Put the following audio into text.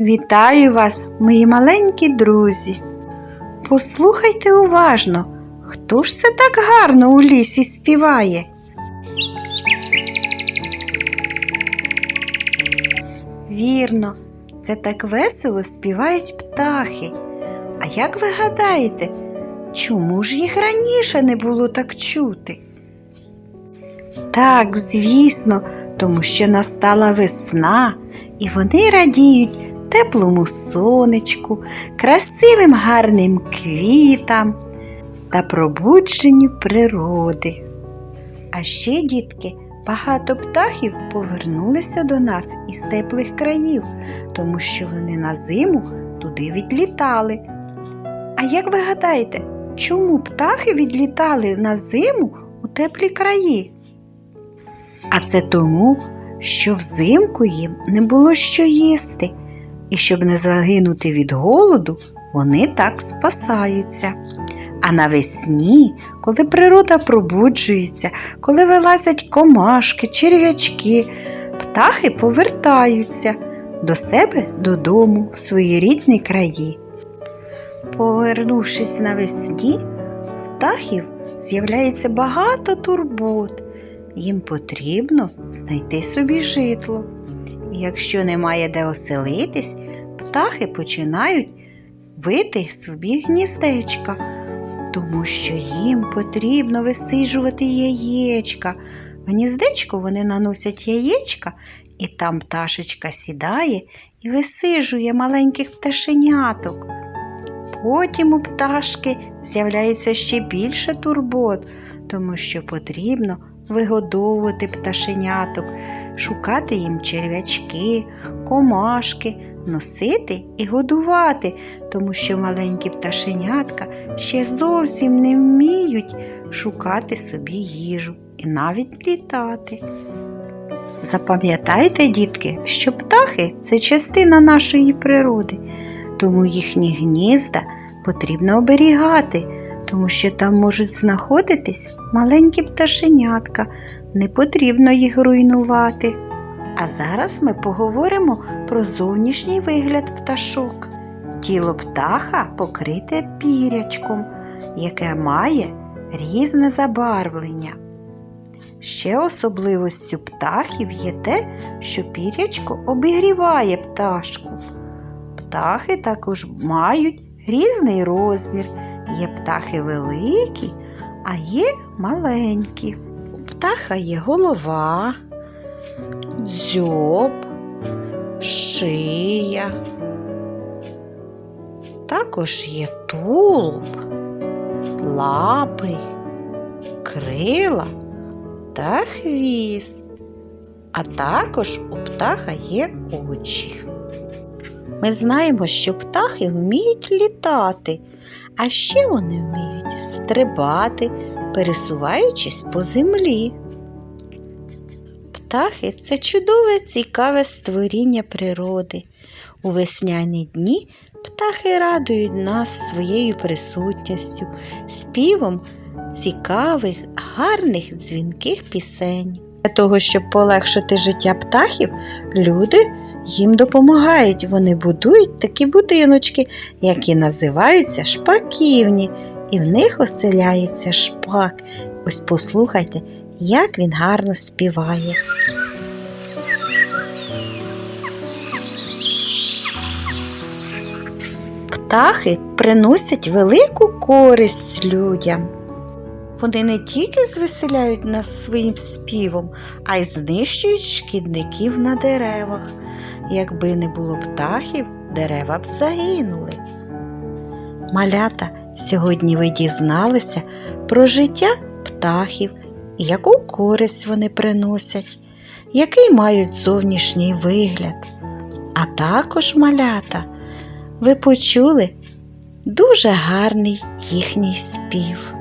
Вітаю вас, мої маленькі друзі. Послухайте уважно, хто ж це так гарно у лісі співає? Вірно, це так весело співають птахи. А як ви гадаєте, чому ж їх раніше не було так чути? Так, звісно, тому що настала весна, і вони радіють теплому сонечку, красивим гарним квітам та пробудженню природи. А ще, дітки, багато птахів повернулися до нас із теплих країв, тому що вони на зиму туди відлітали. А як ви гадаєте, чому птахи відлітали на зиму у теплі краї? А це тому, що взимку їм не було що їсти, і щоб не загинути від голоду, вони так спасаються. А навесні, коли природа пробуджується, коли вилазять комашки, черв'ячки, птахи повертаються до себе додому в свої рідні краї. Повернувшись навесні, в птахів з'являється багато турбот. Їм потрібно знайти собі житло. Якщо немає де оселитись, птахи починають вити собі гніздечка, тому що їм потрібно висиджувати яєчка. В гніздечко вони наносять яєчка, і там пташечка сідає і висиджує маленьких пташеняток. Потім у пташки з'являється ще більше турбот, тому що потрібно вигодовувати пташеняток, шукати їм черв'ячки, комашки, носити і годувати, тому що маленькі пташенятка ще зовсім не вміють шукати собі їжу і навіть літати. Запам'ятайте, дітки, що птахи це частина нашої природи, тому їхні гнізда потрібно оберігати, тому що там можуть знаходитись маленькі пташенятка, не потрібно їх руйнувати. А зараз ми поговоримо про зовнішній вигляд пташок. Тіло птаха покрите пірячком, яке має різне забарвлення. Ще особливостю птахів є те, що пірячко обігріває пташку. Птахи також мають різний розмір. Є птахи великі, а є маленькі. У птаха є голова, дзьоб, шия. Також є тулуб, лапи, крила та хвіст. А також у птаха є очі. Ми знаємо, що птахи вміють літати, а ще вони вміють стрибати, пересуваючись по землі. Птахи це чудове, цікаве створіння природи. У весняні дні птахи радують нас своєю присутністю, співом цікавих, гарних дзвінких пісень. Для того, щоб полегшити життя птахів, люди їм допомагають. Вони будують такі будиночки, які називаються шпаківні, і в них оселяється шпак. Ось послухайте, як він гарно співає. Птахи приносять велику користь людям. Вони не тільки звеселяють нас своїм співом, а й знищують шкідників на деревах. Якби не було птахів, дерева б загинули. Малята, сьогодні ви дізналися про життя птахів, яку користь вони приносять, який мають зовнішній вигляд. А також малята, ви почули дуже гарний їхній спів.